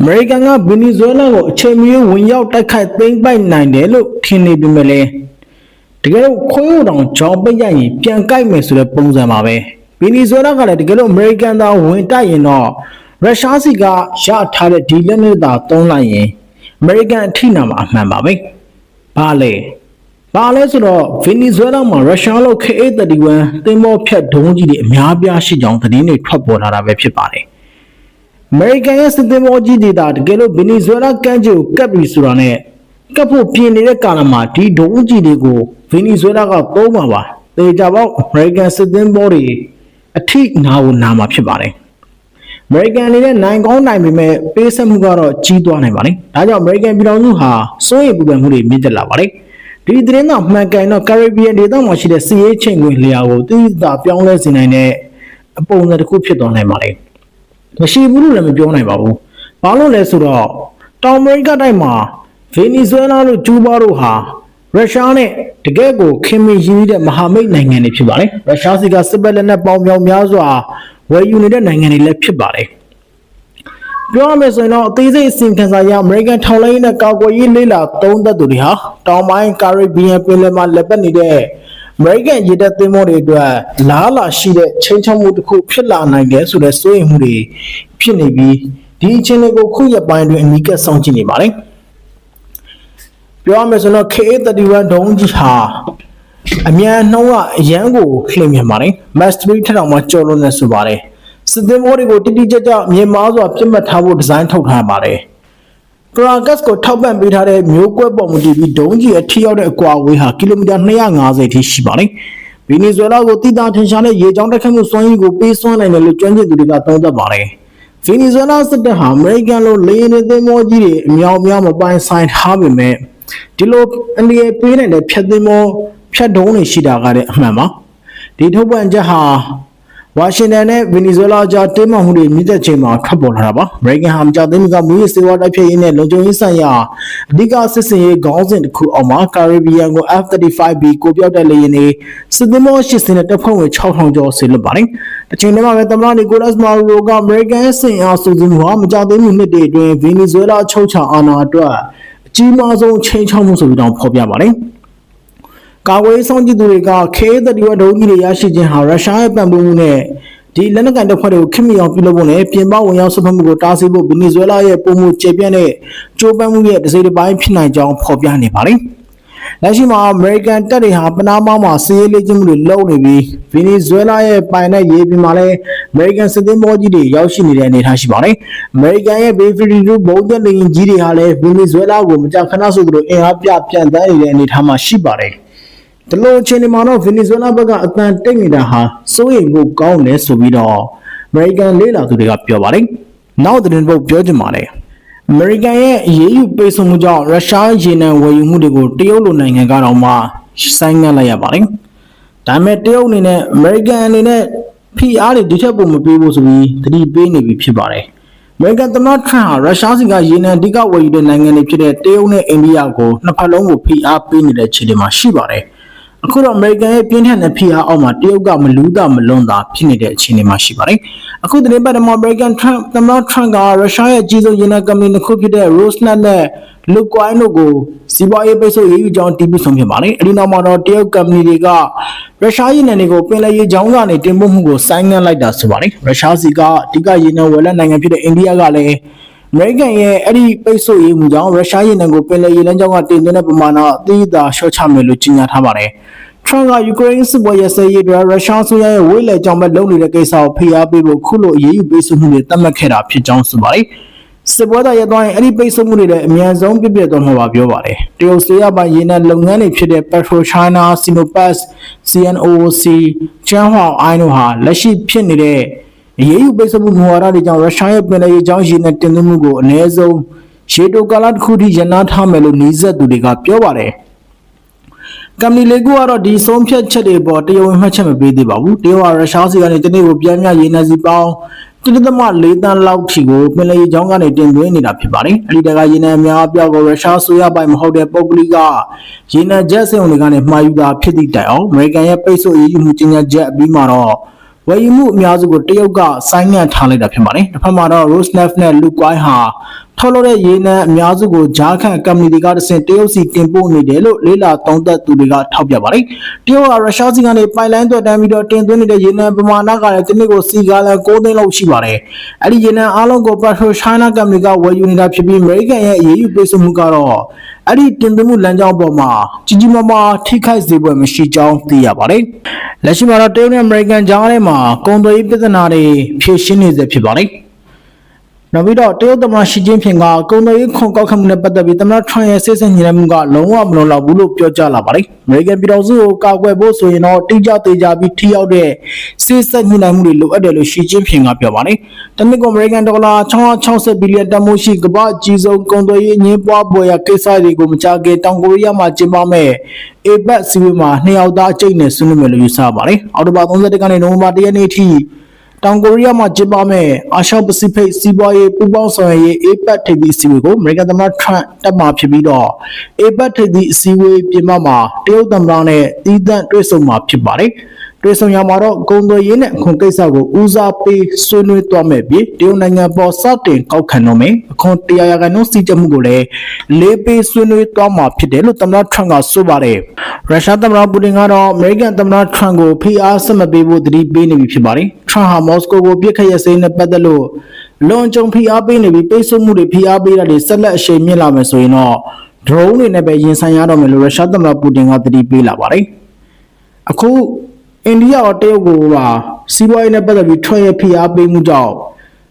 အမေရိကန်ကဗင်နီဇွဲလားကိုအချိန်မီဝင်ရောက်တိုက်ခိုက်သိမ်းပိုက်နိုင်တယ်လို့ထင်နေပေမဲ့လည်းတကယ်လို့ခွေးဥတောင်ကြောင်ပိတ်ရရင်ပြန်ကြိုက်မယ်ဆိုတဲ့ပုံစံပါပဲဗင်နီဇွဲလားကလည်းတကယ်လို့အမေရိကန်သားဝင်တိုက်ရင်တော့ရုရှားစီကရထားတဲ့ဒီလက်နက်သာသုံးလိုက်ရင်အမေရိကန်အထိနာမှာအမှန်ပါပဲဘာလဲဘာလဲဆိုတော့ဗင်နီဇွဲလားမှာရုရှားလို့ KA31 သင်္ဘောဖြတ်ဒုံးကြီးတွေအများပြားရှိကြောင်းသတင်းတွေထွက်ပေါ်လာတာပဲဖြစ်ပါတယ်အ မေရိကန်ရဲ့စစ်သည်မောကြီးဒေတာတကယ်လို့ဗင်နီဇွဲလားကမ်းခြေကိုကပ်ပြီးဆိုတာနဲ့ကပ်ဖို့ပြင်နေတဲ့ကာလမှာဒီဒုံးကြီးတွေကိုဗင်နီဇွဲလားကသုံးပါပါတေချာပေါက်အမေရိကန်စစ်သည်မောတွေအထိနာကိုနာမှာဖြစ်ပါတယ်အမေရိကန်အနေနဲ့နိုင်ကောင်းနိုင်ပေမဲ့ပေးဆက်မှုကတော့ကြီးသွားနိုင်ပါတယ်ဒါကြောင့်အမေရိကန်ပြည်တော်စုဟာစိုးရိမ်ပူပန်မှုတွေမြင့်တက်လာပါတယ်ဒီသတင်းတော့မှန်ကန်တော့ကာရစ်ဘီယန်ဒေသမှာရှိတဲ့စီးရေးချိန်ဝင်လျာကိုသိသာပြောင်းလဲစေနိုင်တဲ့အပုံစံတစ်ခုဖြစ်သွားနိုင်ပါတယ် မရှိဘူးလို့လည်းမပြောနိုင်ပါဘူး။ဘာလို့လဲဆိုတော့တောင်အမေရိကတိုက်မှာဗင်နီဇွဲလားလို့ကျူးဘာတို့ဟာရုရှားနဲ့တကယ့်ကိုခင်မင်ရင်းနှီးတဲ့မဟာမိတ်နိုင်ငံတွေဖြစ်ပါတယ်။ရုရှားစီကစစ်ဘက်လက်နက်ပေါင်းမြောင်များစွာဝယ်ယူနေတဲ့နိုင်ငံတွေလည်းဖြစ်ပါတယ်။ပြောရမယ်ဆိုရင်တော့အသေးစိတ်အစီရင်ခံစာရအမေရိကန်ထောက်လှမ်းရေးနဲ့ကာကွယ်ရေးလေးလာသုံးသက်သူတွေဟာတောင်ပိုင်းကာရစ်ဘီယန်ပင်လယ်မှာလက်ပတ်နေတဲ့ အမေရိကန်ရေတပ်သင်္ဘောတွေအတွက်လားလာရှိတဲ့ချင်းချောက်မှုတစ်ခုဖြစ်လာနိုင်တယ်ဆိုတဲ့စိုးရိမ်မှုတွေဖြစ်နေပြီးဒီအခြေအနေကိုခုရက်ပိုင်းအတွင်းအနီးကပ်စောင့်ကြည့်နေပါတယ်။ပြောရမယ်ဆိုတော့ KA31 ဒုံးကြီးဟာအမြန်နှုံးကအရန်ကိုလှည့်မြန်ပါတယ်။ Mastery ထက်တောင်မှကျော်လွန်နေဆိုပါတယ်။စစ်သင်္ဘောတွေကိုတိတိကျကျမြေမားစွာပြစ်မှတ်ထားဖို့ဒီဇိုင်းထုတ်ထားပါတယ်။ ကရာဂတ်ကိုထောက်ပံ့ပေးထားတဲ့မျိုးကွဲပေါ်မူတည်ပြီးဒုံးကြီးအထိရောက်တဲ့အကွာအဝေးဟာကီလိုမီတာ250အထိရှိပါတယ်။ဗီနီဇွဲလားကိုတိတာထင်ရှားတဲ့ရေကြောင်းတိုက်ခတ်မှုစွမ်းရည်ကိုပေးစွမ်းနိုင်တယ်လို့ကျွမ်းကျင်သူတွေကသုံးသပ်ပါတယ်။ဗီနီဇွဲလားစစ်တပ်ဟာအမေရိကန်လိုလေယာဉ်တွေသင်္ဘောကြီးတွေအများအများမပိုင်ဆိုင်ထားပေမဲ့ဒီလိုအလျေပေးနိုင်တဲ့ဖြတ်သင်္ဘောဖြတ်ဒုံးတွေရှိတာကလည်းအမှန်ပါ။ဒီထုတ်ပြန်ချက်ဟာ ဝါရှင်တန်နဲ့ဗင်နီဇွဲလားကြားတင်းမာမှုတွေမြင့်တက်ချိန်မှာထွက်ပေါ်လာတာပါ။အမေရိကန်ဟာမကြာသေးမီကမူရစ်စေဝါတိုက်ဖျက်ရေးနဲ့လုံခြုံရေးဆိုင်ရာအဓိကစစ်စင်ရေးခေါင်းစဉ်တစ်ခုအောက်မှာကာရစ်ဘီယန်ကို F-35B ကိုပြောက်တဲ့လေယာဉ်တွေစစ်သင်္ဘော၈စင်းနဲ့တပ်ဖွဲ့ဝင်6000ကျော်ဆေလွတ်ပါတယ်။တစ်ချိန်တည်းမှာပဲသမ္မတနီကိုလတ်မာဒူရိုကအမေရိကန်စင်အားစုစည်းမှုဟာမကြာသေးမီနှစ်တွေအတွင်းဗင်နီဇွဲလားချုပ်ချာအာဏာအတွက်အကြီးမားဆုံးချိန်ချောက်မှုဆိုပြီးတော့ဖော်ပြပါတယ်။ ကာဝေးဆောင်ကြည့်သူတွေက K31 ဒုံးကြီးတွေရရှိခြင်းဟာရုရှားရဲ့ပံ့ပိုးမှုနဲ့ဒီလက်နက်ကိုင်တပ်ဖွဲ့တွေကိုခင်မီအောင်ပြုလုပ်ဖို့နဲ့ပြင်ပဝင်ရောက်ဆွတ်ဖက်မှုကိုတားဆီးဖို့ဗင်နီဇွဲလားရဲ့ပုံမှုကျေပြန့်တဲ့ကြိုးပမ်းမှုရဲ့တစ်စိတ်တစ်ပိုင်းဖြစ်နိုင်ကြောင်းဖော်ပြနေပါတယ်။လက်ရှိမှာအမေရိကန်တပ်တွေဟာပနားမားမှာစီးရေးလေ့ကျင့်မှုတွေလုပ်နေပြီးဗင်နီဇွဲလားရဲ့ပိုင်တဲ့ရေပြင်မှာလည်းအမေရိကန်စစ်သည်မောကြီးတွေရောက်ရှိနေတဲ့အနေအထားရှိပါတယ်။အမေရိကန်ရဲ့ B-52 ဘုံကျလေယာဉ်ကြီးတွေဟာလည်းဗင်နီဇွဲလားကိုမကြာခဏဆိုသလိုအင်အားပြပြန်တန်းနေတဲ့အနေအထားမှာရှိပါတယ်။ ဒီလိုအချိန်ဒီမှာတော့ဗင်နီဇွဲလားဘက်ကအတန်တိတ်နေတာဟာစိုးရိမ်ဖို့ကောင်းတယ်ဆိုပြီးတော့အမေရိကန်လေးလာသူတွေကပြောပါတယ်။နောက်သတင်းပုတ်ပြောချင်ပါတယ်။အမေရိကန်ရဲ့အရေးယူပိတ်ဆို့မှုကြောင့်ရုရှားရေနံဝယ်ယူမှုတွေကိုတရုတ်လိုနိုင်ငံကတော့မှဆိုင်းငံ့လိုက်ရပါတယ်။ဒါပေမဲ့တရုတ်အနေနဲ့အမေရိကန်အနေနဲ့ဖိအားတွေဒီထက်ပိုမပေးဖို့ဆိုပြီးသတိပေးနေပြီဖြစ်ပါတယ်။အမေရိကန်သမ္မတထရန့်ဟာရုရှားစီကရေနံအဓိကဝယ်ယူတဲ့နိုင်ငံတွေဖြစ်တဲ့တရုတ်နဲ့အိန္ဒိယကိုနှစ်ဖက်လုံးကိုဖိအားပေးနေတဲ့ခြေတင်မှာရှိပါတယ်။ အခုတော့အမေရိကန်ရဲ့ပြင်းထန်တဲ့ဖိအားအောက်မှာတရုတ်ကမလူးတာမလွန်တာဖြစ်နေတဲ့အခြေအနေမှာရှိပါတယ်။အခုသတင်းပတ်မှာအမေရိကန်ထရန့်သမ္မတထရန့်ကရုရှားရဲ့အကြီးဆုံးရေနံကုမ္ပဏီတစ်ခုဖြစ်တဲ့ Rosneft နဲ့ Lukoil တို့ကိုစီးပွားရေးပိတ်ဆို့ရေးယူကြောင်းတည်ပြီးဆုံးဖြစ်ပါတယ်။အဲဒီနောက်မှာတော့တရုတ်ကုမ္ပဏီတွေကရုရှားရေနံတွေကိုပင်လယ်ရေကြောင်းကနေတင်ပို့မှုကိုဆိုင်းငံ့လိုက်တာဆိုပါတယ်။ရုရှားစီကအဓိကရေနံဝယ်လက်နိုင်ငံဖြစ်တဲ့အိန္ဒိယကလည်း အမေရိကန်ရဲ့အဲ့ဒီပိတ်ဆို့ရေးမှုကြောင့်ရုရှားရေနံကိုပင်လယ်ရေလမ်းကြောင်းကတင်သွင်းတဲ့ပမာဏအသေးသာလျှော့ချမယ်လို့ကြေညာထားပါတယ်။ထရန့်ကယူကရိန်းစစ်ပွဲရစဲရေးအတွက်ရုရှားဆိုရရဲ့ဝေးလေကြောင်ဘက်လုပ်နေတဲ့ကိစ္စကိုဖိအားပေးဖို့ခုလိုအရေးယူပေးဆိုမှုတွေသတ်မှတ်ခဲ့တာဖြစ်ကြောင်းဆိုပါတယ်။စစ်ပွဲတော်ရသွားရင်အဲ့ဒီပိတ်ဆို့မှုတွေလည်းအမြန်ဆုံးပြည့်ပြည့်သွားမှာပါပြောပါတယ်။တရုတ်ဆိုရပိုင်ရေနံလုပ်ငန်းတွေဖြစ်တဲ့ PetroChina, Sinopec, CNOOC, Changhua Iron တို့ဟာလက်ရှိဖြစ်နေတဲ့ အရေးယူပိတ်ဆို့မှုမူဝါဒတွေကြောင့်ရုရှားရဲ့ပင်လယ်ရေကြောင်းရေနံတင်သွင်းမှုကိုအနည်းဆုံးရှေတိုကာလတစ်ခုထိရန်နာထားမယ်လို့နှီးဆက်သူတွေကပြောပါတယ်။ကမ္ပဏီလေးခုကတော့ဒီဆုံးဖြတ်ချက်တွေပေါ်တရားဝင်မှတ်ချက်မပေးသေးပါဘူး။တရုတ်ကရုရှားစီကနေတနေ့ကိုပြန်မြရေနံစီပေါင်း1.4တန်းလောက်ထိကိုပင်လယ်ရေကြောင်းကနေတင်သွင်းနေတာဖြစ်ပါတယ်။အဲဒီတကရေနံအများအပြားကိုရုရှားဆိုရပိုင်မဟုတ်တဲ့ပုဂ္ဂလိကရေနံဂျက်စက်ရုံတွေကနေမှာယူတာဖြစ်သည့်တိုင်အောင်အမေရိကန်ရဲ့ပိတ်ဆို့ရေးယူမှုကြီးညာချက်အပြီးမှာတော့ ဝယ်ယူမှုအများစုကိုတရုတ်ကဆိုင်းငံ့ထားလိုက်တာဖြစ်ပါတယ်။တစ်ဖက်မှာတော့ Rosneft နဲ့ Lukoil ဟာ ထုတ်လုပ်တဲ့ရေနံအများစုကိုဂျားခန့်ကမ္ပဏီတွေကတစ်ဆင့်တရုတ်စီတင်ပို့နေတယ်လို့လေးလာသုံးသပ်သူတွေကထောက်ပြပါတယ်။တရုတ်ကရုရှားစီကနေပိုင်လိုင်းသွက်တန်းပြီးတော့တင်သွင်းနေတဲ့ရေနံပမာဏကလည်းတစ်နှစ်ကိုစီကားလန်6သိန်းလောက်ရှိပါတယ်။အဲ့ဒီရေနံအားလုံးကို Petro China ကမ္ပဏီကဝယ်ယူနေတာဖြစ်ပြီး American ရဲ့အရေးယူပေးဆိုမှုကတော့အဲ့ဒီတင်သွင်းမှုလမ်းကြောင်းပေါ်မှာကြီးကြီးမားမားထိခိုက်စေပွဲမရှိကြောင်းသိရပါတယ်။လက်ရှိမှာတော့တရုတ်နဲ့ American ကြားထဲမှာကုန်သွယ်ရေးပြဿနာတွေဖြေရှင်းနေစေဖြစ်ပါတယ်။ နောက်ပြီးတော့တရုတ်သမ္မတရှီကျင်းဖင်ကကုန်သွယ်ရေးခွန်ကောက်ခံမှုနဲ့ပတ်သက်ပြီးသမ္မတထရန့်ရဲ့စိတ်ဆက်ညှိနှိုင်းမှုကလုံးဝမလုံလောက်ဘူးလို့ပြောကြားလာပါတယ်။အမေရိကန်ပြည်ထောင်စုကိုကာကွယ်ဖို့ဆိုရင်တော့တိကျသေးကြပြီးထိရောက်တဲ့စိတ်ဆက်ညှိနှိုင်းမှုတွေလိုအပ်တယ်လို့ရှီကျင်းဖင်ကပြောပါတယ်။တနစ်ကအမေရိကန်ဒေါ်လာ660ဘီလီယံတန်ဖိုးရှိကမ္ဘာအကြီးဆုံးကုန်သွယ်ရေးအငင်းပွားပွဲရကိစ္စတွေကိုမကြခင်တောင်ကိုရီးယားမှာကျင်းပမဲ့အေဘတ်စီဝေးမှာနှစ်ယောက်သားအကျိတ်နဲ့ဆွေးနွေးမယ်လို့ယူဆပါတယ်။အောက်တိုဘာ31ကနေနိုဝင်ဘာ1ရက်နေ့အထိ တောင်ကိုရီးယားမှာကျင်းပမဲ့အာရှပစိဖိတ်စီးပွားရေးပူးပေါင်းဆောင်ရွက်ရေး APEC ထိပ်သီးအစည်းအဝေးကိုအမေရိကန်သမ္မတထရန့်တက်မှာဖြစ်ပြီးတော့ APEC ထိပ်သီးအစည်းအဝေးပြင်ပမှာတရုတ်သမ္မတနဲ့တီးသန့်တွေ့ဆုံမှာဖြစ်ပါတယ်။ တွေ့ဆုံရမှာတော့ကုန်သွယ်ရေးနဲ့အခွန်ကိစ္စကိုဦးစားပေးဆွေးနွေးသွားမယ်ပြီးတရုတ်နိုင်ငံပေါ်စတင်ကောက်ခံတော့မယ်အခွန်တရားရဂန်နှုန်းစီချက်မှုကိုလည်းလေးပေးဆွေးနွေးသွားမှာဖြစ်တယ်လို့သမ္မတထရန့်ကဆိုပါတယ်။ရုရှားသမ္မတပူတင်ကတော့အမေရိကန်သမ္မတထရန့်ကိုဖိအားဆက်မပေးဖို့တတိပေးနေပြီဖြစ်ပါတယ်။ထရန့်ဟာမော်စကိုကိုပြစ်ခတ်ရစေးနဲ့ပတ်သက်လို့လွန်ကြုံဖိအားပေးနေပြီးပိတ်ဆို့မှုတွေဖိအားပေးတာတွေဆက်လက်အရှိန်မြင့်လာမယ်ဆိုရင်တော့ drone တွေနဲ့ပဲရင်ဆိုင်ရတော့မယ်လို့ရုရှားသမ္မတပူတင်ကတတိပေးလာပါတယ်။အခု အိန္ဒိယရောတရုတ်ကိုပါစီးပွားရေးနဲ့ပတ်သက်ပြီးထွက်ရဖိအားပေးမှုကြောင့်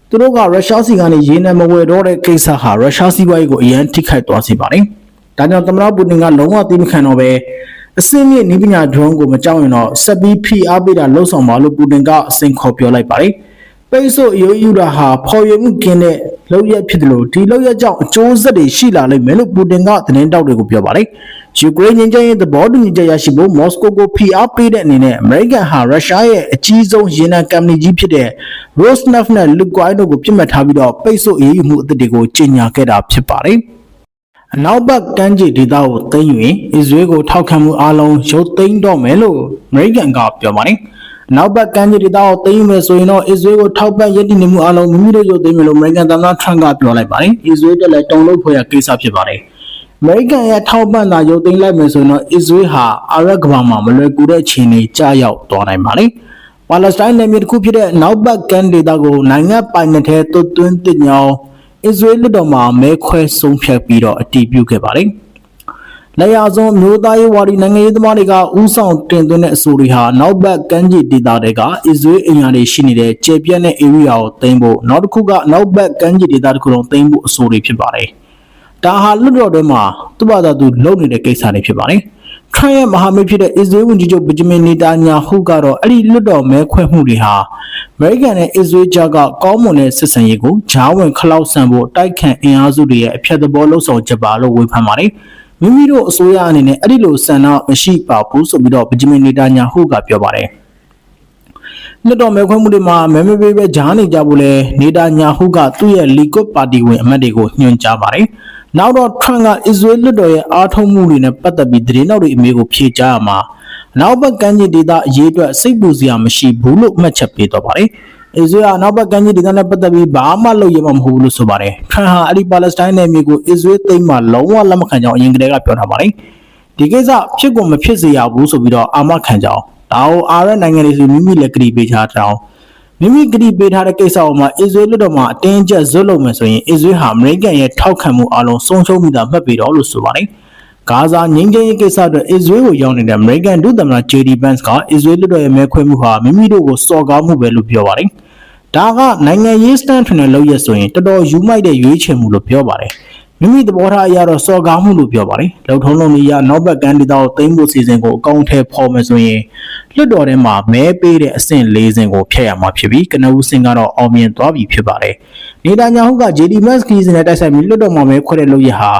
သူတို့ကရုရှားစီကနေရေနံမဝယ်တော့တဲ့ကိစ္စဟာရုရှားစီးပွားရေးကိုအရန်ထိခိုက်သွားစေပါတယ်။ဒါကြောင့်သမ္မတပူတင်ကလုံးဝသိမခံတော့ပဲအစင်းမြင့်နည်းပညာ drone ကိုမကြောက်ရင်တော့ဆက်ပြီးဖိအားပေးတာလှုံ့ဆော်ပါလို့ပူတင်ကအစိန်ခေါ်ပြောလိုက်ပါတယ်။ ပိတ်ဆို့အရေးယူတာဟာဖော်ရမှုကင်းတဲ့လောက်ရက်ဖြစ်တယ်လို့ဒီလောက်ရက်ကြောင့်အကျိုးဆက်တွေရှိလာလိမ့်မယ်လို့ပူတင်ကသတင်းတောက်တွေကိုပြောပါတယ်။ယူကရိန်းငင်းချင်တဲ့သဘောတူညီချက်ရရှိဖို့မော်စကိုကိုဖိအားပေးတဲ့အနေနဲ့အမေရိကန်ဟာရုရှားရဲ့အကြီးဆုံးရေနံကုမ္ပဏီကြီးဖြစ်တဲ့ Rosneft နဲ့ Lukoil တို့ကိုပြစ်မှတ်ထားပြီးတော့ပိတ်ဆို့အရေးယူမှုအသစ်တွေကိုကြေညာခဲ့တာဖြစ်ပါတယ်။အနောက်ဘက်ကမ်းခြေဒေသကိုသိမ်းယူရင်အစ္စရေးကိုထောက်ခံမှုအလုံးရုပ်သိမ်းတော့မယ်လို့အမေရိကန်ကပြောပါတယ်။ နောက်ဘက်ကမ်းခြေဒေသကိုသိမ်းယူမယ်ဆိုရင်တော့အစ္စရေးကိုထောက်ပံ့ရည်တည်နေမှုအလုံးမိမိတို့ရုပ်သိမ်းမယ်လို့အမေရိကန်သမ္မတထရန့်ကပြောလိုက်ပါတယ်။အစ္စရေးတက်လည်းတုံ့လို့ဖွယ်ရကိစ္စဖြစ်ပါတယ်။အမေရိကန်ရဲ့ထောက်ပံ့တာရုပ်သိမ်းလိုက်မယ်ဆိုရင်တော့အစ္စရေးဟာအာရပ်ကမ္ဘာမှာမလွယ်ကူတဲ့အခြေအနေကြာရောက်သွားနိုင်ပါလိမ့်။ပါလက်စတိုင်းနယ်မြေတစ်ခုဖြစ်တဲ့နောက်ဘက်ကန်ဒေသကိုနိုင်ငံပိုင်နယ်ထဲသွတ်သွင်းတင်ကြောင်းအစ္စရေးလက်တော်မှာမဲခွဲဆုံးဖြတ်ပြီးတော့အတည်ပြုခဲ့ပါလိမ့်။ လက်ရဆုံးမျိုးသားရေးဝါဒီနိုင်ငံရေးသမားတွေကဥဆောင်တင်သွင်းတဲ့အဆိုတွေဟာနောက်ဘက်ကမ်းခြေဒေသတွေကအစ္စရေးအင်အားတွေရှိနေတဲ့ကျေပြန့်တဲ့ area ကိုသိမ်းဖို့နောက်တစ်ခုကနောက်ဘက်ကမ်းခြေဒေသတစ်ခုလုံးသိမ်းဖို့အဆိုတွေဖြစ်ပါတယ်။ဒါဟာလွတ်တော်တွင်းမှာသူ့ဘာသာသူလုပ်နေတဲ့ကိစ္စတွေဖြစ်ပါတယ်။ထရန့်ရဲ့မဟာမိတ်ဖြစ်တဲ့အစ္စရေးဝန်ကြီးချုပ်ဗဂျမင်နေတာညာဟုကတော့အဲ့ဒီလွတ်တော်မဲခွဲမှုတွေဟာအမေရိကန်နဲ့အစ္စရေးကြားကကောင်းမွန်တဲ့ဆက်ဆံရေးကိုဂျားဝင်ခလောက်ဆန်ဖို့တိုက်ခတ်အင်အားစုတွေရဲ့အဖြတ်သဘောလှုပ်ဆောင်ချက်ပါလို့ဝေဖန်ပါတယ်။ မိမိတို့အစိုးရအနေနဲ့အဲ့ဒီလိုဆန္ဒမရှိပါဘူးဆိုပြီးတော့ဗဂျမင်နေတာညာဟုကပြောပါတယ်။လွတ်တော်မဲခွဲမှုတွေမှာမဲမပေးပဲဂျားနေကြဖို့လဲနေတာညာဟုကသူ့ရဲ့လီကွတ်ပါတီဝင်အမတ်တွေကိုညွှန်ကြားပါတယ်။နောက်တော့ထရန့်ကအစ္စရေးလွတ်တော်ရဲ့အားထုတ်မှုတွေနဲ့ပတ်သက်ပြီးသတင်းတော်တွေအမေကိုဖြေကြားရမှာနောက်ဘက်ကမ်းခြေဒေသအရေးအတွက်စိတ်ပူစရာမရှိဘူးလို့မှတ်ချက်ပေးတော့ပါတယ်။ အစ္စရေးကနောက်ဘက်ကမ်းခြေဒေသနဲ့ပတ်သက်ပြီးဘာမှလုပ်ရမှာမဟုတ်ဘူးလို့ဆိုပါတယ်။ထရန့်ဟာအဲ့ဒီပါလက်စတိုင်းနယ်မြေကိုအစ္စရေးသိမ်းမှလုံးဝလက်မခံကြောင်းအရင်ကတည်းကပြောထားပါတယ်။ဒီကိစ္စဖြစ်ကုန်မဖြစ်စေရဘူးဆိုပြီးတော့အာမခံကြောင်းဒါကိုအာရနိုင်ငံတွေဆိုမိမိလက်ကြည့်ပေးထားကြောင်းမိမိကြည့်ပေးထားတဲ့ကိစ္စပေါ်မှာအစ္စရေးလွတ်တော်မှာအတင်းကျပ်ဇွတ်လုပ်မယ်ဆိုရင်အစ္စရေးဟာအမေရိကန်ရဲ့ထောက်ခံမှုအလုံးဆုံးရှုံးမိတာမှတ်ပြီးတော့လို့ဆိုပါတယ် ဂါဇာငြိမ်းချမ်းရေးကိစ္စအတွက်အစ္စရေးကိုရောက်နေတဲ့အမေရိကန်ဒုသမ္မတ JD Vance ကအစ္စရေးလွတ်တော်ရဲ့မဲခွဲမှုဟာမိမိတို့ကိုစော်ကားမှုပဲလို့ပြောပါတယ်ဒါကနိုင်ငံရေးစတန်ထွင်တဲ့လုပ်ရဆိုရင်တော်တော်ယူမိုက်တဲ့ရွေးချယ်မှုလို့ပြောပါတယ်မိမိသဘောထားအရတော့စော်ကားမှုလို့ပြောပါတယ်။လုံထုံးလုံးကြီးရနောက်ဘက်ကန်ဒီတာကိုသိမ်းဖို့စီစဉ်ကိုအကောင့်ထဲပေါ်မယ်ဆိုရင်လွတ်တော်ထဲမှာမဲပေးတဲ့အဆင့်၄ဆင့်ကိုဖျက်ရမှာဖြစ်ပြီးကနဦးစင်ကတော့အောင်မြင်သွားပြီဖြစ်ပါတယ်။နေတာညာဟုက JD Max ခီးစင်နဲ့တိုက်ဆိုင်ပြီးလွတ်တော်မှာမဲခွဲတဲ့လုပ်ရဟာ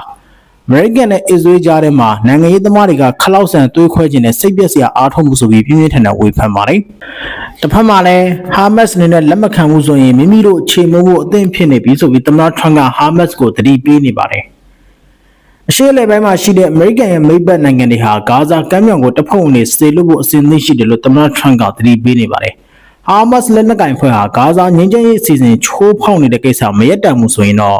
American နဲ့ Israel ကြားထဲမှာနိုင်ငံရေးသမားတွေကခလောက်ဆန်တွေးခွဲခြင်းနဲ့စိတ်ပျက်စရာအားထုတ်မှုဆိုပြီးပြင်းပြင်းထန်ထန်ဝေဖန်ပါတယ်။တစ်ဖက်မှာလည်း Hamas အနေနဲ့လက်မခံဘူးဆိုရင်မိမိတို့ခြေမုံဖို့အသင့်ဖြစ်နေပြီဆိုပြီးသမ္မတ Trump က Hamas ကိုတတိပေးနေပါတယ်။အရှေ့အလယ်ပိုင်းမှာရှိတဲ့ American ရဲ့မိတ်ဘက်နိုင်ငံတွေဟာဂါဇာကမ်းမြောင်ကိုတပ်ဖွဲ့ဝင်တွေစေလွှတ်ဖို့အစဉ်သင့်ရှိတယ်လို့သမ္မတ Trump ကတတိပေးနေပါတယ်။ Hamas လက်နက်ကင်ဖွဲ့ဟာဂါဇာငြိမ်းချမ်းရေးအစီအစဉ်ချိုးဖောက်နေတဲ့ကိစ္စမရက်တန်မှုဆိုရင်တော့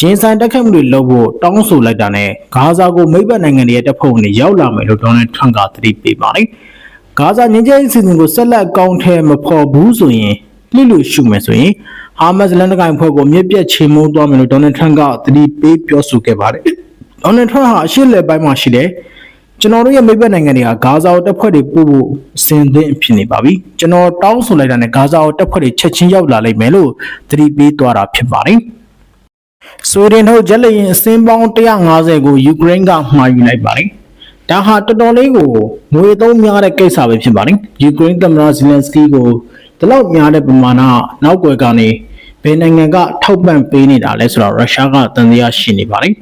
ရင်ဆိုင်တက်ခတ်မှုတွေလုပ်ဖို့တောင်းဆိုလိုက်တာနဲ့ဂါဇာကိုမိတ်ဘက်နိုင်ငံတွေရဲ့တပ်ဖွဲ့ဝင်တွေရောက်လာမယ်လို့ဒေါ်နယ်ထရန့်ကသတိပေးပါတယ်။ဂါဇာငင်းကျင်းစီစဉ်ကိုဆက်လက်ကောင်းထဲမဖော်ဘူးဆိုရင်လှစ်လို့ရှုမယ်ဆိုရင်ဟာမတ်စ်လက်နက်ကိုင်ဖွဲ့ကိုမြစ်ပြတ်ချေမှုန်းသွားမယ်လို့ဒေါ်နယ်ထရန့်ကသတိပေးပြောဆိုခဲ့ပါတယ်။ဒေါ်နယ်ထရန့်ဟာအရှေ့လယ်ပိုင်းမှာရှိတဲ့ကျွန်တော်တို့ရဲ့မိဘနိုင်ငံတွေဟာဂါဇာကိုတပ်ဖွဲ့တွေပို့ဖို့အစင်သင့်ဖြစ်နေပါပြီကျွန်တော်တောင်းဆိုလိုက်တာနဲ့ဂါဇာကိုတပ်ဖွဲ့တွေချက်ချင်းရောက်လာလိမ့်မယ်လို့သတိပေးသွားတာဖြစ်ပါတယ် ဆွေဒင်တို့ဂျက်လရင်အစင်းပေါင်း150ကိုယူကရိန်းကမှာယူလိုက်ပါတယ်ဒါဟာတော်တော်လေးကိုငွေသုံးများတဲ့ကိစ္စပဲဖြစ်ပါတယ်ယူကရိန်းသမ္မတဇီလန်စကီကိုဒီလောက်များတဲ့ပမာဏနောက်ွယ်ကနေဘယ်နိုင်ငံကထောက်ပံ့ပေးနေတာလဲဆိုတော့ရုရှားကတန်တရားရှိနေပါတယ်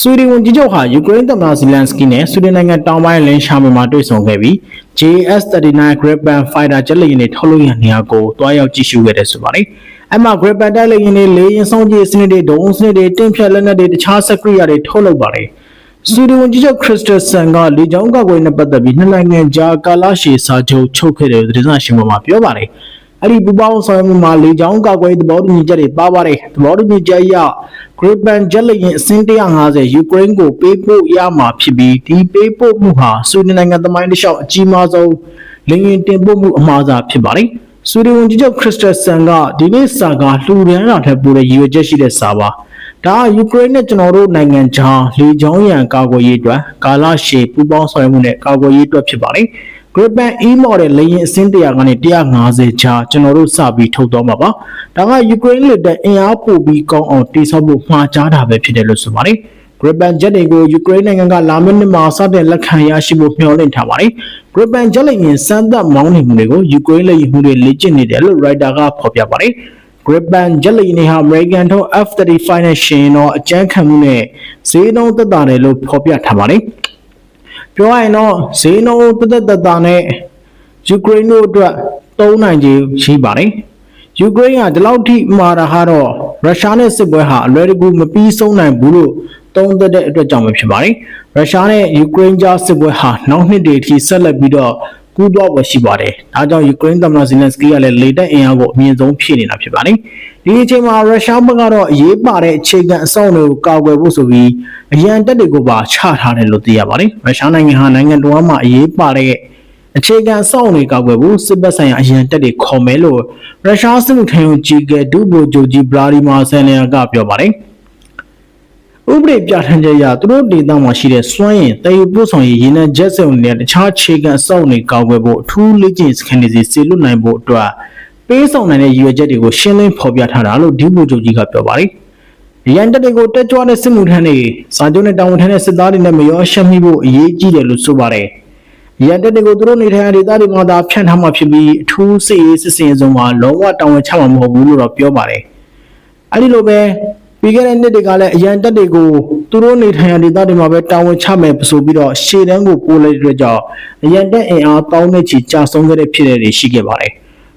ဆွီဒင်ဝန်ကြီးချုပ်ဟာယူကရိန်းသမ္မတဇီလန်စကီနဲ့ဆွီဒင်နိုင်ငံတောင်ပိုင်းလင်းရှာမီမှာတွေ့ဆုံခဲ့ပြီး JS39 Gripen Fighter ဂျက်လေယာဉ်တွေထုတ်လုပ်ရနေရာကိုတွားရောက်ကြည့်ရှုခဲ့တယ်ဆိုပါတယ်။ အမှ Gripen တိုက်လေယာဉ်တွေလေယာဉ်ဆောင်ကြည့်စနစ်တွေဒုံးစနစ်တွေတင်ဖြတ်လက်နက်တွေတခြားစကရိယာတွေထုတ်လုပ်ပါတယ်။ဆွီဒင်ဝန်ကြီးချုပ်ခရစ်စတဆန်ကလေကြောင်းကာကွယ်နဲ့ပတ်သက်ပြီးနှစ်နိုင်ငံကြားကာလရှည်စာချုပ်ချုပ်ခဲ့တဲ့သတင်းစာရှင်းပွဲမှာပြောပါတယ်။အဲ့ဒီပူပေါင်းဆောင်ရွက်မှုမှာလေကြောင်းကာကွယ်သဘောတူညီချက်တွေပါပါတယ်သဘောတူညီချက်အရ Gripen ဂျက်လေယာဉ်အစင်း150ယူကရိန်းကိုပေးပို့ရမှာဖြစ်ပြီးဒီပေးပို့မှုဟာဆွေဒင်နိုင်ငံသမိုင်းတစ်လျှောက်အကြီးမားဆုံးလေယာဉ်တင်ပို့မှုအမှားစာဖြစ်ပါတယ် ဆွေဒင်ဝန်ကြီးချုပ်ခရစ်စတဆန်ကဒီနေ့စာကလှူဒန်းတာထက်ပိုတဲ့ရည်ရွယ်ချက်ရှိတဲ့စာပါဒါကယူကရိန်းနဲ့ကျွန်တော်တို့နိုင်ငံကြားလေကြောင်းရန်ကာကွယ်ရေးအတွက်ကာလရှည်ပူးပေါင်းဆောင်ရွက်မှုနဲ့ကာကွယ်ရေးအတွက်ဖြစ်ပါတယ်။ Gripen E model လေယာဉ်အစင်း100ကနေ150ချာကျွန်တော်တို့စပြီးထုတ်သွားမှာပါ။ဒါကယူကရိန်းလက်တဲ့အင်အားပိုပြီးကောင်းအောင်တည်ဆောက်ဖို့မှာကြားတာပဲဖြစ်တယ်လို့ဆိုပါတယ်။ Gripen jet တွေကိုယူကရိန်းနိုင်ငံကလာမယ့်နှစ်မှာစတင်လက်ခံရရှိဖို့မျှော်လင့်ထားပါတယ်။ Gripen jet လေယာဉ်စမ်းသပ်မောင်းနှင်မှုတွေကိုယူကရိန်းလေယာဉ်မှုတွေလေ့ကျင့်နေတယ်လို့ Reuters ကဖော်ပြပါတယ်။ Gripen jet လေယာဉ်တွေဟာ American ထုတ် F-35 နဲ့ရှင်တော့အကြမ်းခံမှုနဲ့ဈေးနှုန်းသက်သာတယ်လို့ဖော်ပြထားပါတယ်။ပြောရရင်တော့ဈေးနှုန်းတက်တက်တတာနဲ့ယူကရိန်းတို့အတွက်သုံးနိုင်ခြေရှိပါတယ်ယူကရိန်းကဒီလောက်ထိမှာတာကတော့ ရုရှားနဲ့စစ်ပွဲဟာအလွယ်တကူမပြီးဆုံးနိုင်ဘူးလို့သုံးသပ်တဲ့အတွက်ကြောင့်ပဲဖြစ်ပါတယ်ရုရှားနဲ့ယူကရိန်းကြားစစ်ပွဲဟာနောက်နှစ်တွေထိဆက်လက်ပြီးတော့ကူးတော့ပဲရှိပါတယ်။ဒါကြောင့်ယူကရိန်းသမ္မတဇီလန်စကီကလည်းလေတပ်အင်အားကိုအမြင့်ဆုံးဖြည့်နေတာဖြစ်ပါတယ်။ဒီအချိန်မှာရုရှားဘက်ကတော့အရေးပါတဲ့အခြေခံအဆောက်အအုံတွေကိုကာကွယ်ဖို့ဆိုပြီးအရန်တပ်တွေကိုပါချထားတယ်လို့သိရပါတယ်။ရုရှားနိုင်ငံဟာနိုင်ငံတော်မှာအရေးပါတဲ့ အခြေခံအဆောက်အအုံတွေကာကွယ်ဖို့စစ်ဘက်ဆိုင်ရာအရန်တပ်တွေခေါ်မယ်လို့ရုရှားစစ်မှုထမ်းကြီးကဒုဗိုလ်ချုပ်ကြီးဗလာဒီမာဆယ်လန်ကပြောပါတယ်။ဥပဒေပြဋ္ဌာန်းချက်အရသူတို့ဒေသမှာရှိတဲ့စွမ်းရည်တည်ယူပို့ဆောင်ရေးရင်းနှံချက်စုံနဲ့တခြားခြေခံအဆောက်အအုံတွေကာကွယ်ဖို့အထူးလေ့ကျင့်စခန်းတွေစီစေလွတ်နိုင်ဖို့အတွက်ပေးဆောင်နိုင်တဲ့ရည်ရွယ်ချက်တွေကိုရှင်းလင်းဖော်ပြထားတာလို့ဒီဗိုလ်ချုပ်ကြီးကပြောပါတယ်။ရန်တပ်တွေကိုတက်ကြွတဲ့စစ်မှုထမ်းတွေစာချုပ်နဲ့တာဝန်ထမ်းတဲ့စစ်သားတွေနဲ့မရောရှက်မိဖို့အရေးကြီးတယ်လို့ဆိုပါတယ်။ ရန်တပ်တွေကိုသူတို့နေထိုင်ရာဒေသတွေမှာသာဖြန့်ထားမှဖြစ်ပြီးအထူးစစ်ရေးစစ်စင်စုံမှာလုံးဝတာဝန်ချမှာမဟုတ်ဘူးလို့တော့ပြောပါတယ်။အဲဒီလိုပဲပြီးခဲ့တဲ့နှစ်တွေကလည်းအရန်တက်တွေကိုသူတို့နေထိုင်ရာဒေသတွေမှာပဲတာဝန်ချမယ်ဆိုပြီးတော့ရှေ့တန်းကိုပို့လိုက်တဲ့အတွက်ကြောင့်အရန်တက်အင်အားတောင်းနဲ့ချီကြာဆုံးခဲ့တဲ့ဖြစ်တဲ့တွေရှိခဲ့ပါတယ်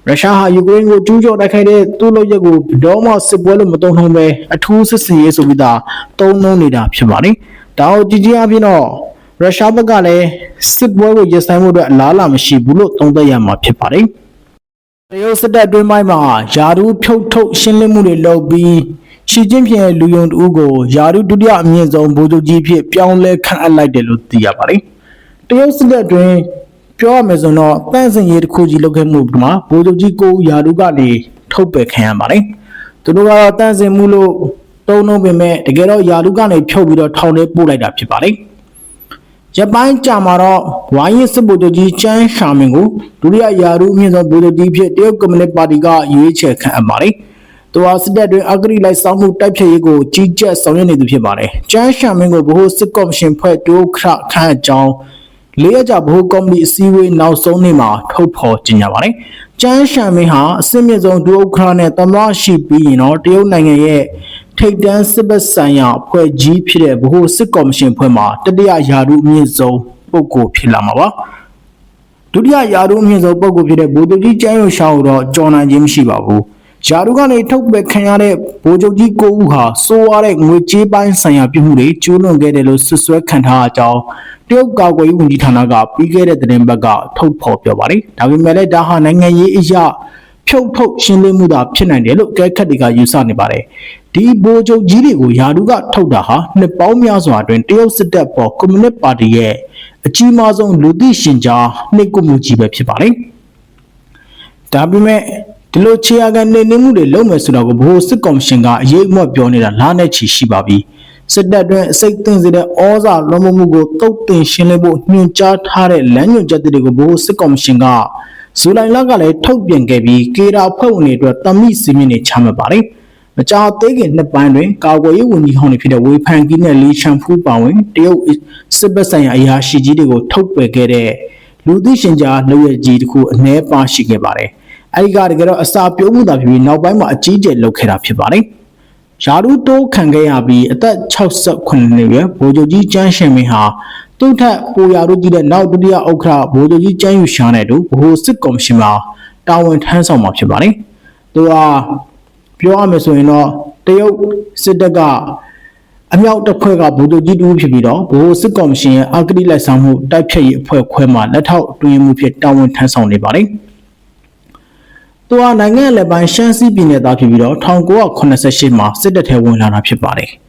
ရုရှားဟာယူကရိန်းကိုကျူးကျော်တိုက်ခိုက်တဲ့သူ့လုပ်ရက်ကိုတော့မှစစ်ပွဲလို့မတုံ့နှုံပဲအထူးစစ်စင်ရေးဆိုပြီးသားတုံ့နှုံနေတာဖြစ်ပါတယ်။ဒါကိုကြည်ကြည်အပြင်တော့ ရုရှားဘက်ကလည်းစစ်ပွဲကိုရပ်ဆိုင်းဖို့အတွက်အလားအလာမရှိဘူးလို့သုံးသပ်ရမှာဖြစ်ပါတယ်။တရုတ်စစ်တပ်တွင်းပိုင်းမှာယာဒူးဖြုတ်ထုတ်ရှင်းလင်းမှုတွေလုပ်ပြီးရှီကျင်းဖျင်လူယုံတူကိုယာရုဒုတိယအမြင့်ဆုံးဗိုလ်ချုပ်ကြီးဖြစ်ပြောင်းလဲခန့်အပ်လိုက်တယ်လို့သိရပါတယ်။တရုတ်စစ်တပ်တွင်ပြောရမယ်ဆိုတော့တန့်စင်ရေးတစ်ခုကြီးလုပ်ခဲ့မှုမှာဗိုလ်ချုပ်ကြီးကိုယာရုကနေထုတ်ပယ်ခံရပါတယ်။သူတို့ကတော့တန့်စင်မှုလို့တုံးလုံးပင်မဲ့တကယ်တော့ယာရုကနေဖြုတ်ပြီးတော့ထောင်ထဲပို့လိုက်တာဖြစ်ပါတယ်။ ရပိုင်းကြာမှာတော့ဝိုင်းရင်စစ်ဗိုလ်ချုပ်ကြီးကျန်းရှာမင်ကိုဒုတိယယာရုအမြင့်ဆုံးဗိုလ်ချုပ်ကြီးဖြစ်တရုတ်ကွန်မြူနစ်ပါတီကရွေးချယ်ခံအပ်ပါတယ်။သူဟာစစ်တပ်တွင်အဂရိလိုက်ဆောင်မှုတိုက်ဖျက်ရေးကိုကြီးကြပ်ဆောင်ရွက်နေသူဖြစ်ပါတယ်။ကျန်းရှာမင်းကိုဗဟိုစစ်ကော်မရှင်ဖွဲ့တိုးခရခန့်အကြောင်းလေးရကြဗဟိုကော်မတီအစည်းအဝေးနောက်ဆုံးနေ့မှာထုတ်ဖော်ကြေညာပါတယ်။ကျန်းရှာမင်းဟာအစစ်မြစ်ဆုံးဒုဥက္ခရာနဲ့တမရှိပြီးရင်တော့တရုတ်နိုင်ငံရဲ့ ထိပ်တန်းစစ်ဘက်ဆိုင်ရာအဖွဲ့ကြီးဖြစ်တဲ့ဗဟိုစစ်ကော်မရှင်ဖွဲ့မှာတတိယယာရုအမြင့်ဆုံးပုဂ္ဂိုလ်ဖြစ်လာမှာပါ။ဒုတိယယာရုအမြင့်ဆုံးပုဂ္ဂိုလ်ဖြစ်တဲ့ဗိုလ်ချုပ်ကြီးကျန်းရုံရှာကိုတော့ကြော်နိုင်ခြင်းမရှိပါဘူး။ယာရုကနေထုတ်ပယ်ခံရတဲ့ဗိုလ်ချုပ်ကြီးကိုဦးဟာစိုးရတဲ့ငွေကြေးပိုင်းဆိုင်ရာပြမှုတွေကျူးလွန်ခဲ့တယ်လို့ဆွဆွဲခံထားအကြောင်းတရုတ်ကာကွယ်ရေးဝန်ကြီးဌာနကပြီးခဲ့တဲ့သတင်းပတ်ကထုတ်ဖော်ပြောပါတယ်။ဒါပေမဲ့လည်းဒါဟာနိုင်ငံရေးအရာ ဖြုတ်ထုတ်ရှင်းလင်းမှုသာဖြစ်နိုင်တယ်လို့ကဲခတ်တွေကယူဆနေပါတယ်ဒီဘိုးချုပ်ကြီးတွေကိုယာဒူကထုတ်တာဟာနှစ်ပေါင်းများစွာအတွင်းတရုတ်စစ်တပ်ပေါ်ကွန်မြူနစ်ပါတီရဲ့အကြီးမားဆုံးလူသိရှင်ကြားနှိပ်ကွပ်မှုကြီးပဲဖြစ်ပါတယ်ဒါပေမဲ့ဒီလိုခြေရာကန်နေနေမှုတွေလုပ်မယ်ဆိုတော့ဘိုးစစ်ကော်မရှင်ကအရေးအမွတ်ပြောနေတာလားနဲ့ချီရှိပါပြီစစ်တပ်တွင်အစိတ်သိမ်းစေတဲ့ဩဇာလွန်မှုမှုကိုတုတ်တင်ရှင်းလင်းဖို့ညွှန်ကြားထားတဲ့လမ်းညွှန်ချက်တွေကိုဘိုးစစ်ကော်မရှင်က ဇူလိုင်လကလည်းထုတ်ပြန်ခဲ့ပြီးကေရာဖွဲ့ဝင်တွေအတွက်တမိစီမင်းတွေချမှတ်ပါတယ်မကြာသေးခင်နှစ်ပိုင်းတွင်ကာကွယ်ရေးဝန်ကြီးဟောင်းတွေဖြစ်တဲ့ဝေဖန်ကီနဲ့လီချန်ဖူးပါဝင်တရုတ်စစ်ဘက်ဆိုင်ရာအရာရှိကြီးတွေကိုထုတ်ပယ်ခဲ့တဲ့လူသိရှင်ကြားလုပ်ရကြီးတစ်ခုအ ਨੇ ပါရှိခဲ့ပါတယ်အဲဒီကတကယ်တော့အစာပြုံးမှုသာဖြစ်ပြီးနောက်ပိုင်းမှာအကြီးကျယ်လုပ်ခဲ့တာဖြစ်ပါတယ်ယာရူတိုးခံခဲ့ရပြီးအသက်68နှစ်ရွယ်ဗိုလ်ချုပ်ကြီးကျန်းရှင်မင်းဟာ သူ့ထက်ပိုရာတို့ကြီးတဲ့နောက်ဒုတိယဥက္ကဋ္ဌဗိုလ်ချုပ်ကြီးကျန်းယူရှာတဲ့တို့ဗဟိုစစ်ကော်မရှင်မှာတာဝန်ထမ်းဆောင်မှာဖြစ်ပါတယ်။သူကပြောရမယ်ဆိုရင်တော့တရုတ်စစ်တပ်ကအမြောက်တစ်ခွဲကဗိုလ်ချုပ်ကြီးတူဖြစ်ပြီးတော့ဗဟိုစစ်ကော်မရှင်ရဲ့အဂတိလိုက်ဆောင်မှုတိုက်ဖြတ်ရေးအဖွဲ့ခွဲမှလက်ထောက်အတွင်းမှုဖြစ်တာဝန်ထမ်းဆောင်နေပါတယ်။သူဟာနိုင်ငံလက်ပိုင်းရှမ်းစီးပြည်နယ်သားဖြစ်ပြီးတော့1988မှာစစ်တပ်ထဲဝင်လာတာဖြစ်ပါတယ်။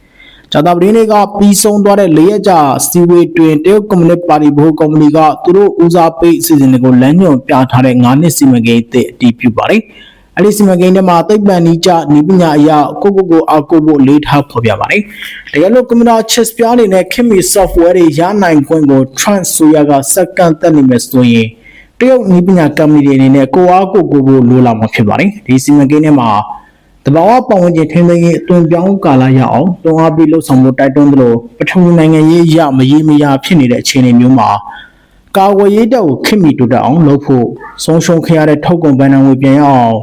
ဂျာတာပရင်းတွေကပြီးဆုံးသွားတဲ့၄ရက်ကြာစီဝေးတွင်တရုတ်ကွန်မြူနစ်ပါတီဘိုးကော်မတီကသူတို့ဦးစားပေးအစီအစဉ်တွေကိုလမ်းညွှန်ပြထားတဲ့9နှစ်စီမံကိန်းအသစ်အတည်ပြုပါတယ်။အဲ့ဒီစီမံကိန်းထဲမှာသိပ္ပံနည်းကျနည်းပညာအရာကိုကိုကိုအကိုကိုလေးထားဖော်ပြပါတယ်။တကယ်လို့ကွန်ပျူတာ chips ပြားတွေနဲ့ခင်မီ software တွေရနိုင်ခွင့်ကို trans ဆိုရကစက္ကန့်တက်နေမယ်ဆိုရင်တရုတ်နည်းပညာကုမ္ပဏီတွေအနေနဲ့ကိုအားကိုကိုကိုလိုလာမှာဖြစ်ပါတယ်ဒီစီမံကိန်းထဲမှာ တဘာဝပတ်ဝန်းကျင်ထိန်းသိမ်းရေးအသွင်ပြောင်းကာလရအောင်တွန်းအားပေးလှုပ်ဆောင်မှုတိုက်တွန်းသလိုပထဝီနိုင်ငံရေးရမရေးမရဖြစ်နေတဲ့အခြေအနေမျိုးမှာကာဝယ်ရေးတပ်ကိုခင်မီတိုးတက်အောင်လုပ်ဖို့ဆုံးရှုံးခဲ့ရတဲ့ထုတ်ကုန်ဗန်နံငွေပြန်ရအောင်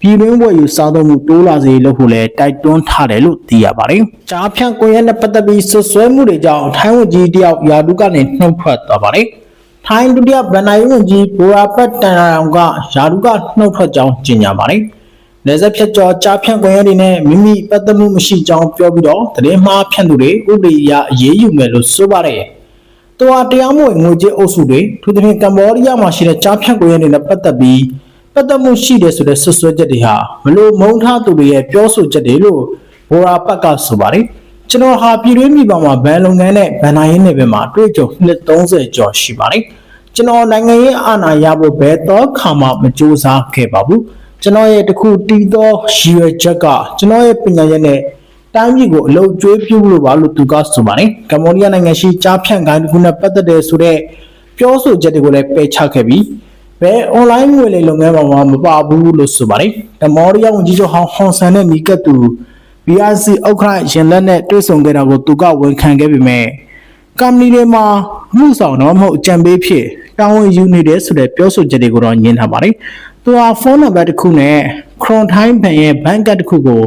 ပြည်တွင်းဝယ်ယူစားသုံးမှုတိုးလာစေလို့ဖို့လဲတိုက်တွန်းထားတယ်လို့သိရပါတယ်။ကြားဖြန့်ကွန်ရက်နဲ့ပတ်သက်ပြီးဆွဆွဲမှုတွေကြောင့်ထိုင်းဝန်ကြီးတယောက်ယာဒုကနေနှုတ်ထွက်သွားပါတယ်။ထိုင်းဒုတိယဗန်နာယဝန်ကြီးဘိုရာပတ်တန်ရာအောင်ကယာရုကနှုတ်ထွက်ကြောင်းကြေညာပါတယ်။ လက်ဆက်ဖြတ်ကျော်ကြားဖြန့်ခွင့်ရတွေနဲ့မိမိပတ်သက်မှုမရှိကြောင်းပြောပြီးတော့တရင်မှားဖြန့်သူတွေဥပဒေအရအရေးယူမယ်လို့ဆိုပါတယ်။သူဟာတရားမဝင်ငွေကြေးအုပ်စုတွေထူးသဖြင့်ကမ္ဘောဒီးယားမှာရှိတဲ့ကြားဖြန့်ခွင့်ရတွေနဲ့ပတ်သက်ပြီးပတ်သက်မှုရှိတယ်ဆိုတဲ့ဆွဆွဲချက်တွေဟာမလို့မုန်းထားသူတွေရဲ့ပြောဆိုချက်တွေလို့ဘိုရာပတ်ကဆိုပါတယ်။ကျွန်တော်ဟာပြည်တွင်းပြည်ပမှာဘဏ်လုပ်ငန်းနဲ့ဘဏ္ဍာရေးနယ်ပယ်မှာတွေ့ကြုံနှစ်30ကျော်ရှိပါတယ်ကျွန်တော်နိုင်ငံရေးအာဏာရဖို့ဘယ်တော့ခါမှမကြိုးစားခဲ့ပါဘူး ကျွန်တော်ရဲ့တခုတီးသောရည်ရွယ်ချက်ကကျွန်တော်ရဲ့ပညာရပ်နဲ့တိုင်းပြည်ကိုအလုပ်ကျွေးပြုလို့ပါလို့သူကဆိုပါတယ်ကမ္ဘောဒီးယားနိုင်ငံရှိကြားဖြန့်ကိုင်းတစ်ခုနဲ့ပတ်သက်တဲ့ဆိုတဲ့ပြောဆိုချက်တွေကိုလည်းပယ်ချခဲ့ပြီးဘယ် online ငွေလိမ်လုပ်ငန်းမှာမပါဘူးလို့ဆိုပါတယ်ကမ္ဘောဒီးယားဝန်ကြီးချုပ်ဟောင်းဟွန်ဆန်နဲ့နီကတ်သူ BRC ဥက္ကဋ္ဌရင်လက်နဲ့တွေ့ဆုံခဲ့တာကိုသူကဝန်ခံခဲ့ပေမဲ့ကမ္ပဏီတွေမှာအမှုဆောင်တော့မဟုတ်အကြံပေးဖြစ်တာဝန်ယူနေတယ်ဆိုတဲ့ပြောဆိုချက်တွေကိုတော့ညှင်းထားပါတယ်။ သူဟာဖုန်းနံပါတ်တစ်ခုနဲ့ Chrome Time ဘဏ်ရဲ့ဘဏ်ကတ်တစ်ခုကို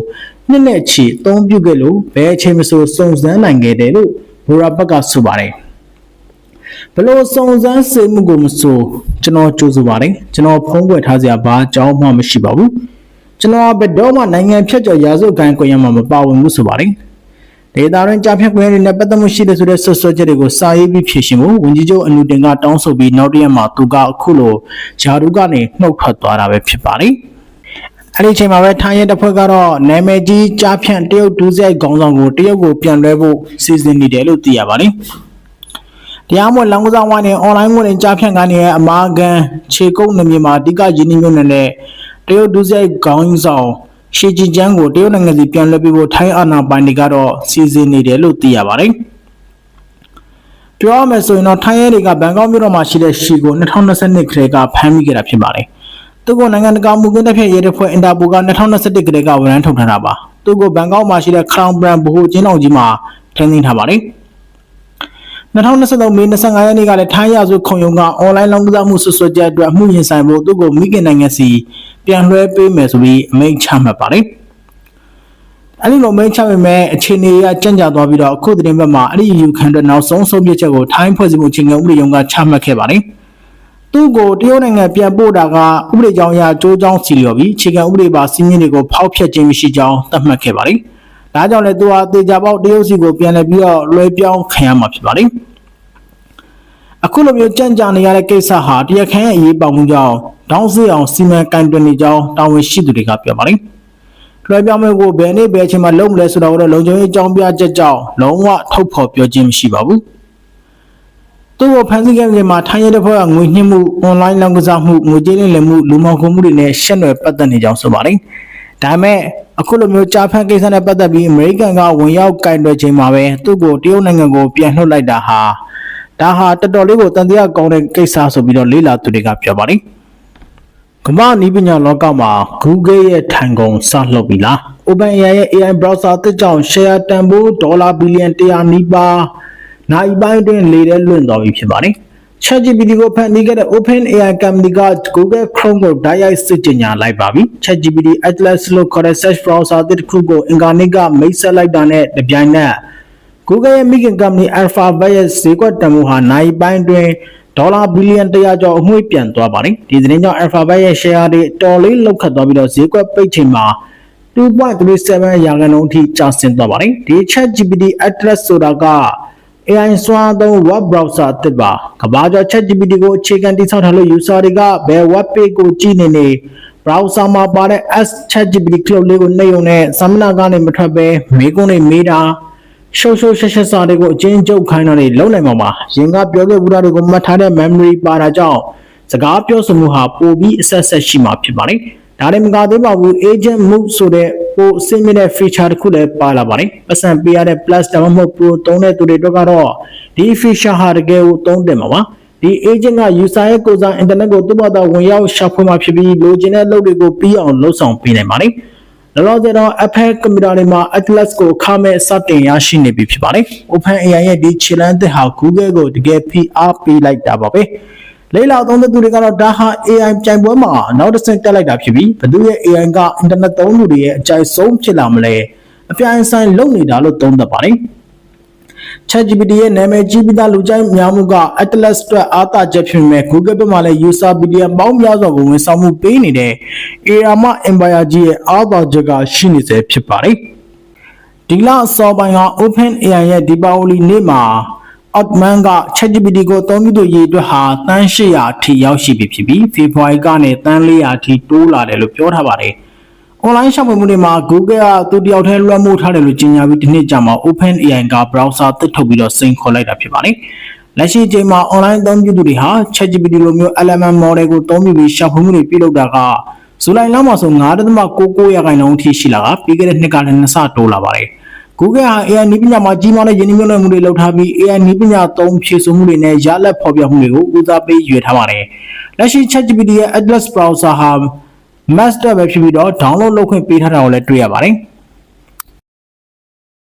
နှစ်နဲ့ချီအသုံးပြုခဲ့လို့ဘယ်အချိန်မှဆိုစုံစမ်းနိုင်ခဲ့တယ်လို့ဘူရာဘက်ကဆိုပါတယ်။ဘလို့စုံစမ်းစစ်မှုကိုမဆိုကျွန်တော်ကြိုးစားပါတယ်။ကျွန်တော်ဖုန်းကွယ်ထားစရာဘာအကြောင်းမှမရှိပါဘူး။ကျွန်တော်ဘယ်တော့မှနိုင်ငံဖြတ်ကျော်ရာဇဝတ်ဂိုင်းကွန်ရက်မှာမပါဝင်ဘူးဆိုပါတယ် ဒေတာရင်းကြားဖြတ်ကွင်းတွေနဲ့ပတ်သက်မှုရှိတဲ့ဆိုတဲ့ဆွဆွချက်တွေကိုစာရေးပြီးဖြေရှင်းဖို့ဝန်ကြီးချုပ်အလူတင်ကတောင်းဆိုပြီးနောက်တရက်မှာသူကအခုလိုဂျာဒူကနေနှုတ်ထွက်သွားတာပဲဖြစ်ပါတယ်အဲ့ဒီချိန်မှာပဲထိုင်းရဲတပ်ဖွဲ့ကတော့နာမည်ကြီးကြားဖြန့်တရုတ်ဒူးစိုက်ခေါင်းဆောင်ကိုတရုတ်ကိုပြန်လွှဲဖို့စီစဉ်နေတယ်လို့သိရပါတယ်တရားမဝင်လောင်းကစားဝိုင်းနဲ့ online ငွေနဲ့ကြားဖြန့်ကနေအမာကန်ခြေကုပ်နေမြေမှာအဓိကရင်းနှီးမြှုပ်နှံတဲ့တရုတ်ဒုစရိုက်ခေါင်းဆောင် ရှီဂျီကျန်းကိုတရုတ်နိုင်ငံစီပြန်လွှဲပေးဖို့ထိုင်းအာဏာပိုင်တွေကတော့စီစဉ်နေတယ်လို့သိရပါတယ်။ပြောရမယ်ဆိုရင်တော့ထိုင်းရဲတွေကဘန်ကောက်မြို့တော်မှာရှိတဲ့ရှီကို2022ခရက်ကဖမ်းမိခဲ့တာဖြစ်ပါတယ်။သူကနိုင်ငံတကာမှုကင်းတပ်ဖြတ်ရဲတပ်ဖွဲ့အင်တာပိုက2021ခရက်ကဝန်ထမ်းထုတ်ထားတာပါ။သူကဘန်ကောက်မှာရှိတဲ့ Crown Brand ဗဟိုကျင်းတော်ကြီးမှာထိန်းသိမ်းထားပါတယ်။ 2023မေ25ရက်နေ့ကလည်းထိုင်းရဆိုခုံရုံကအွန်လိုင်းလောင်းကစားမှုဆွဆွကြအတွက်အမှုရင်ဆိုင်ဖို့သူ့ကိုမိခင်နိုင်ငံစီပြန်လွှဲပေးမယ်ဆိုပြီးအမိန့်ချမှတ်ပါတယ်။အဲဒီလိုမိန့်ချပေမဲ့အခြေအနေကကြံ့ကြာသွားပြီးတော့အခုသတင်းဘက်မှာအဲ့ဒီယူခံတဲ့နောက်ဆုံးဆုံးဖြတ်ချက်ကိုထိုင်းဖွဲ့စည်းမှုချင်းကဥပဒေရုံးကချမှတ်ခဲ့ပါတယ်။သူ့ကိုတရုတ်နိုင်ငံပြန်ပို့တာကဥပဒေကြောင်းအရကြိုးကြောင်းစီလျော်ပြီးအခြေခံဥပဒေပါစီးမြင့်တွေကိုဖောက်ဖျက်ခြင်းမရှိကြောင်းသတ်မှတ်ခဲ့ပါတယ်။ ဒါကြောင့်လည်းသူဟာတေချာပေါက်တရုတ်စီကိုပြန်လည်ပြီးတော့လွှဲပြောင်းခံရမှာဖြစ်ပါတယ်အခုလိုမျိုးကြံ့ကြာနေရတဲ့ကိစ္စဟာတရားခံရဲ့အရေးပေါမှုကြောင့်တောင်းစီအောင်စီမံကန့်တွင်နေကြောင်းတာဝန်ရှိသူတွေကပြောပါတယ်။လွှဲပြောင်းမှုကိုဘယ်နေ့ဘယ်အချိန်မှာလုပ်မလဲဆိုတာကိုတော့လုံခြုံရေးအကြောင်းပြချက်ကြောင့်လုံးဝထုတ်ဖော်ပြောခြင်းမရှိပါဘူး။သူ့ကိုဖန်ဆီးခဲ့တဲ့မှာထိုင်းရဲတပ်ဖွဲ့ကငွေညှစ်မှုအွန်လိုင်းလောင်းကစားမှုငွေကြေးလည်မှုလူမှောင်ခိုမှုတွေနဲ့ရှက်နွယ်ပတ်သက်နေကြောင်းဆိုပါတယ်။ ဒါပေမဲ့အခုလိုမျိုးကြာဖန်ကိစ္စနဲ့ပတ်သက်ပြီးအမေရိကန်ကဝင်ရောက်ကင်တွယ်ချိန်မှာပဲသူ့ကိုတရုတ်နိုင်ငံကိုပြန်လှုပ်လိုက်တာဟာဒါဟာတော်တော်လေးကိုတန်တရားကောင်းတဲ့ကိစ္စဆိုပြီးတော့လေးလာသူတွေကပြောပါတယ်။ကမ္ဘာနီးပညာလောကမှာ Google ရဲ့ထိုင်ကုန်စလှုပ်ပြီလား OpenAI ရဲ့ AI browser အသစ်ကြောင့် share တန်ဖိုးဒေါ်လာဘီလီယံ100နီးပါးနိုင်ပိုင်းအတွင်းလေထဲလွင့်သွားပြီဖြစ်ပါတယ်။ ChatGPT ကိုဖန်တီးခဲ့တဲ့ OpenAI company က Google Chrome ကိုတိုက်ရိုက်စစ်ကြေညာလိုက်ပါပြီ။ ChatGPT Atlas လို့ခေါ်တဲ့ search browser အသစ်တစ်ခုကိုအင်္ဂါနေ့ကမိတ်ဆက်လိုက်တာနဲ့တပြိုင်နက် Google ရဲ့မိခင် company Alphabet ရဲ့ဈေးကွက်တန်ဖိုးဟာနိုင်ပိုင်းအတွင်းဒေါ်လာဘီလီယံ100ကျော်အမွှေးပြန်သွားပါတယ်။ဒီသတင်းကြောင့် Alphabet ရဲ့ share တွေတော်လေးလောက်ခတ်သွားပြီးတော့ဈေးကွက်ပိတ်ချိန်မှာ2.37ရာခိုင်နှုန်းအထိကျဆင်းသွားပါတယ်။ဒီ ChatGPT Atlas ဆိုတာက AI စွမ်းအားသုံး web browser အသစ်ပါကမ္ဘာကျော် ChatGPT ကိုအခြေခံတည်ဆောက်ထားလို့ user တွေကဘယ် web page ကိုကြည့်နေနေ browser မှာပါတဲ့ S ChatGPT cloud လေးကိုနှိပ်ရုံနဲ့စာမျက်နှာကနေမထွက်ဘဲမေးခွန်းတွေမေးတာရှုပ်ရှုပ်ရှက်ရှက်စာတွေကိုအချင်းချုပ်ခိုင်းတာတွေလုံးနိုင်မှာပါရင်ကပြောခဲ့ဘူးတာတွေကိုမှတ်ထားတဲ့ memory ပါတာကြောင့်စကားပြောဆိုမှုဟာပိုပြီးအဆက်ဆက်ရှိမှာဖြစ်ပါတယ် ဒါလည်းမကသေးပါဘူး agent move ဆိုတဲ့ပိုအဆင့်မြင့်တဲ့ feature တစ်ခုလည်းပါလာပါတယ်ပတ်စံပေးရတဲ့ plus ဒါမှမဟုတ် pro သုံးတဲ့သူတွေအတွက်ကတော့ဒီ feature ဟာတကယ်ကိုသုံးတယ်မှာပါဒီ agent က user ရဲ့ကိုယ်စား internet ကိုသူ့ဘာသာဝင်ရောက်ရှာဖွေမှာဖြစ်ပြီးလိုချင်တဲ့လုပ်တွေကိုပြီးအောင်လုပ်ဆောင်ပေးနိုင်ပါတယ်လောလောဆယ်တော့ Apple ကွန်ပျူတာတွေမှာ Atlas ကိုအခမဲ့စတင်ရရှိနေပြီဖြစ်ပါတယ်။ OpenAI ရဲ့ဒီခြေလှမ်းသစ်ဟာ Google ကိုတကယ်ဖိအားပေးလိုက်တာပါပဲ။ လေးလာသုံးတဲ့သူတွေကတော့ဒါဟာ AI ပြိုင်ပွဲမှာနောက်တစ်ဆင့်တက်လိုက်တာဖြစ်ပြီးဘသူရဲ့ AI က internet သုံးသူတွေရဲ့အကြိုက်ဆုံးဖြစ်လာမလဲအပြိုင်ဆိုင်လုပ်နေတာလို့သုံးသပ်ပါတယ်။ ChatGPT ရဲ့နာမည်ကြီးပြီးသားလူကြိုက်များမှုက Atlas အတွက်အားသာချက်ဖြစ်ပေမဲ့ Google ဘက်မှလည်း user billion ပေါင်းများစွာကိုဝန်ဆောင်မှုပေးနေတဲ့ Arama Empire ကြီးရဲ့အားသာချက်ကရှိနေစေဖြစ်ပါတယ်။ဒီလအစောပိုင်းက OpenAI ရဲ့ဒီပါဝ လီနေ့မှာ Altman က ChatGPT ကိုအသုံးပြုသူရေးအတွက်ဟာတန်း800အထိရောက်ရှိပြီဖြစ်ပြီး February ကနေတန်း400အထိတိုးလာတယ်လို့ပြောထားပါတယ်။ online ရှောက်ပွေမှုတွေမှာ Google ကသူတယောက်တည်းလွှမ်းမိုးထားတယ်လို့ကြေညာပြီးဒီနှစ်ကြာမှာ OpenAI က browser တစ်ထုတ်ပြီးတော့စိန်ခေါ်လိုက်တာဖြစ်ပါတယ်။လက်ရှိအချိန်မှာ online အသုံးပြုသူတွေဟာ ChatGPT လိုမျိုး LLM model ကိုသုံးပြီးရှောက်ပွေမှုတွေပြုလုပ်တာကဇူလိုင်လမှာဆို9.99ရာခိုင်နှုန်းအထိရှိလာတာပြီးခဲ့တဲ့နှစ်ကလည်းနှစ်ဆတိုးလာပါတယ်။ Google ဟာ AI နည်းပညာမှာကြီးမားတဲ့ယဉ်ကျေးမှုတွေလုပ်ထားပြီး AI နည်းပညာသုံးဖြည့်ဆို့မှုတွေနဲ့ရလဒ်ဖော်ပြမှုတွေကိုဦးစားပေးရွေးထားပါတယ်။လက်ရှိ ChatGPT ရဲ့ Atlas browser ဟာ master ပဲဖြစ်ပြီးတော့ download လုပ်ခွင့်ပေးထားတာကိုလည်းတွေ့ရပါတယ်။